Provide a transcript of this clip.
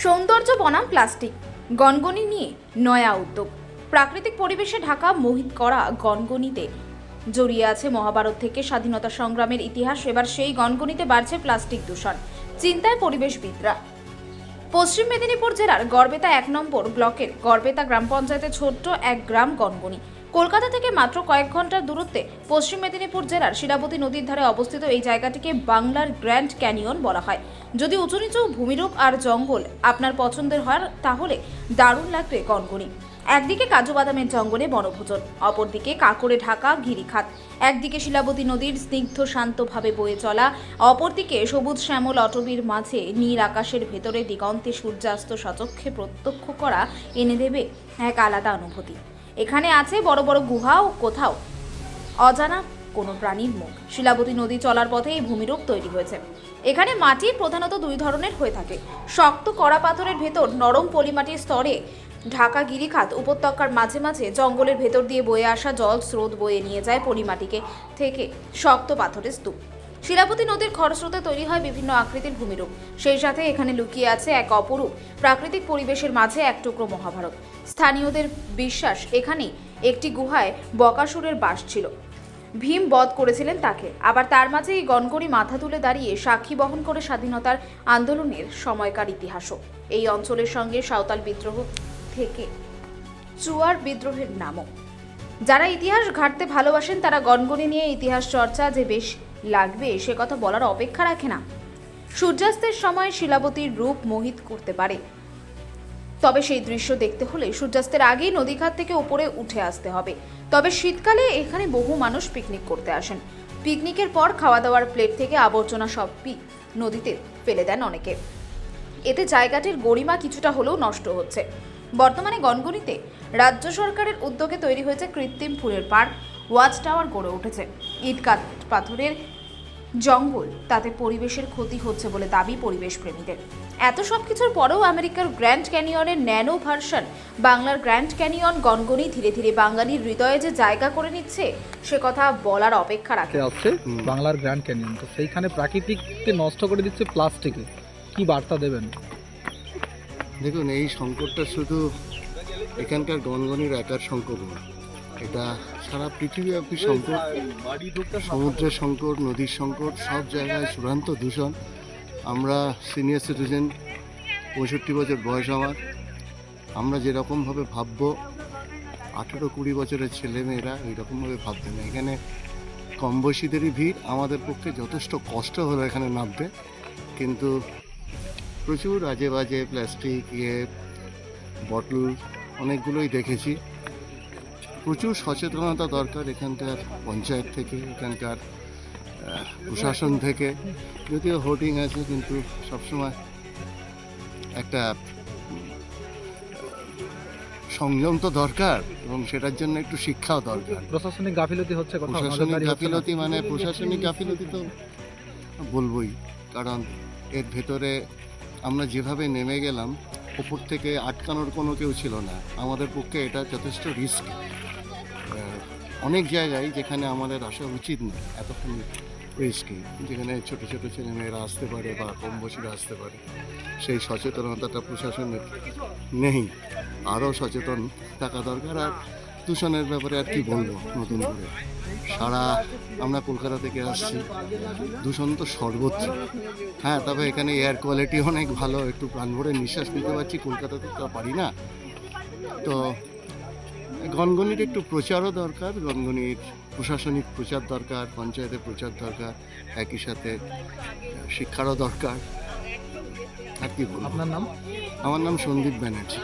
সৌন্দর্য বনাম প্লাস্টিক গনগনি নিয়ে নয়া উদ্যোগ। প্রাকৃতিক পরিবেশে ঢাকা মোহিত করা গনগনিতে জড়িয়ে আছে মহাভারত থেকে স্বাধীনতা সংগ্রামের ইতিহাস, এবার সেই গনগনিতে বাড়ছে প্লাস্টিক দূষণ, চিন্তায় পরিবেশবিদরা। পশ্চিম মেদিনীপুর জেলার গড়বেতা এক নম্বর ব্লকের গড়বেতা গ্রাম পঞ্চায়েতের ছোট্ট এক গ্রাম গনগনি কলকাতা থেকে মাত্র কয়েক ঘণ্টার দূরত্বে পশ্চিম মেদিনীপুর জেলার শিলাবতী নদীর ধারে অবস্থিত এই জায়গাটিকে বাংলার গ্র্যান্ড ক্যানিয়ন বলা হয়। যদি উঁচু নিচু ভূমিরূপ আর জঙ্গল আপনার পছন্দের হয়, তাহলে দারুণ লাগবে গনগনি একদিকে কাজু বাদামের জঙ্গলে বনভোজন, অপরদিকে কাকড়ে ঢাকা গিরিখাত একদিকে শিলাবতী নদীর স্নিগ্ধ শান্তভাবে বয়ে চলা, অপরদিকে সবুজ শ্যামল অটবির মাঝে নীল আকাশের ভেতরে দিগন্তে সূর্যাস্ত সচক্ষে প্রত্যক্ষ করা এনে দেবে এক আলাদা অনুভূতি। এখানে আছে বড় বড় গুহা ও কোথাও। অজানা কোনো প্রাণীর মুখ। শিলাবতী নদী চলার পথে এই ভূমিরূপ তৈরি হয়েছে। এখানে মাটি প্রধানত দুই ধরনের হয়ে থাকে। শক্ত কড়া পাথরের ভেতর নরম পলিমাটির স্তরে ঢাকা গিরিখাত উপত্যকার মাঝে মাঝে জঙ্গলের ভেতর দিয়ে বয়ে আসা জল স্রোত বয়ে নিয়ে যায় পলিমাটিকে থেকে শক্ত পাথরের স্তূপ। শিলাবতী নদীর খরস্রোতে তৈরি হয় বিভিন্ন আকৃতির ভূমিরূপ। সেই সাথে এখানে লুকিয়ে আছে এক অপরূপ প্রাকৃতিক পরিবেশের মাঝে এক টুকরো মহাভারত। স্থানীয়দের বিশ্বাস এখানেই একটি গুহায় বকাসুরের বাস ছিল। ভীম বধ করেছিলেন তাকে। আবার তার মাঝে এই গনগনি মাথা তুলে দাঁড়িয়ে সাক্ষী বহন করে স্বাধীনতার আন্দোলনের সময়কার ইতিহাসও। এই অঞ্চলের সঙ্গে সাঁওতাল বিদ্রোহ থেকে চুয়ার বিদ্রোহের নামও। যারা ইতিহাস ঘাটতে ভালোবাসেন, তারা গনগনি নিয়ে ইতিহাস চর্চা যে বেশ লাগবে সে কথা বলার অপেক্ষা রাখে না। সূর্যাস্তের সময় শিলাবতীর রূপ মোহিত করতে পারে। তবে সেই দৃশ্য দেখতে হলে সূর্যাস্তের আগেই নদীঘাট থেকে উপরে উঠে আসতে হবে। তবে শীতকালে এখানে বহু মানুষ পিকনিক করতে আসেন। পিকনিকের পর খাওয়া দাওয়ার প্লেট থেকে আবর্জনা সবই নদীতে ফেলে দেন অনেকে। এতে জায়গাটির গরিমা কিছুটা হলেও নষ্ট হচ্ছে। বর্তমানে গনগনিতে রাজ্য সরকারের উদ্যোগে তৈরি হয়েছে কৃত্রিম ফুলের পার্ক, ওয়াচ টাওয়ার গড়ে উঠেছে। ইট কাঠ পাথরের জঙ্গল তাতে পরিবেশের ক্ষতি হচ্ছে বলে দাবি পরিবেশ প্রেমীদের এত সব কিছুর পরেও আমেরিকার গ্র্যান্ড ক্যানিয়নের ন্যানো ভার্সন বাংলার গ্র্যান্ড ক্যানিয়ন গনগনি ধীরে ধীরে বাঙালির হৃদয়ে যে জায়গা করে নিচ্ছে সে কথা বলার অপেক্ষা রাখে। তে আসছে বাংলার গ্র্যান্ড ক্যানিয়ন। তো সেইখানে প্রাকৃতিককে নষ্ট করে দিচ্ছে প্লাস্টিকে। কি বার্তা দেবেন? দেখুন এই সংকটটা শুধু এখানকার গনগনির একার সংকট নয়। এটা সারা পৃথিবী পৃথিবীব্যাপী সংকট সমুদ্রের সংকট, নদীর সংকট, সব জায়গায় চূড়ান্ত দূষণ। আমরা সিনিয়র সিটিজেন পঁয়ষট্টি বছর বয়স আমার। আমরা যেরকমভাবে ভাববো, আঠেরো কুড়ি বছরের ছেলেমেয়েরা এইরকমভাবে ভাববে না। এখানে কম বয়সীদেরই ভিড়, আমাদের পক্ষে যথেষ্ট কষ্ট হলো এখানে নামতে। কিন্তু প্রচুর আজে বাজে প্লাস্টিক ইয়ে বটল অনেকগুলোই দেখেছি। প্রচুর সচেতনতা দরকার এখানকার পঞ্চায়েত থেকে এখানকার প্রশাসন থেকে। যদিও হোর্ডিং আছে কিন্তু সবসময় একটা সংযম তো দরকার এবং সেটার জন্য একটু শিক্ষাও দরকার। প্রশাসনিক গাফিলতি হচ্ছে প্রশাসনিক? গাফিলতি মানে প্রশাসনিক গাফিলতি তো বলবই কারণ এর ভেতরে আমরা যেভাবে নেমে গেলাম ওপর থেকে আটকানোর কোনো কেউ ছিল না। আমাদের পক্ষে এটা যথেষ্ট রিস্ক অনেক জায়গায় যেখানে আমাদের আসা উচিত না, এতক্ষণ রিস্কি, যেখানে ছোট ছোট ছেলেমেয়েরা আসতে পারে বা কম বয়সীরা আসতে পারে। সেই সচেতনতাটা প্রশাসনের নেই। আরও সচেতন থাকা দরকার। আর দূষণের ব্যাপারে আর কি বলব নতুন করে? সারা, আমরা কলকাতা থেকে আসছি। দূষণ তো সর্বোচ্চ। হ্যাঁ তবে এখানে এয়ার কোয়ালিটি অনেক ভালো। একটু প্রাণ ভরে নিঃশ্বাস নিতে পারছি। কলকাতাতে তো পারি না। তো গনগনির একটু প্রচারও দরকার গনগনির প্রশাসনিক প্রচার দরকার পঞ্চায়েতের প্রচার দরকার একই সাথে শিক্ষারও দরকার। আর কি বলব? আপনার নাম? আমার নাম সন্দীপ ব্যানার্জি।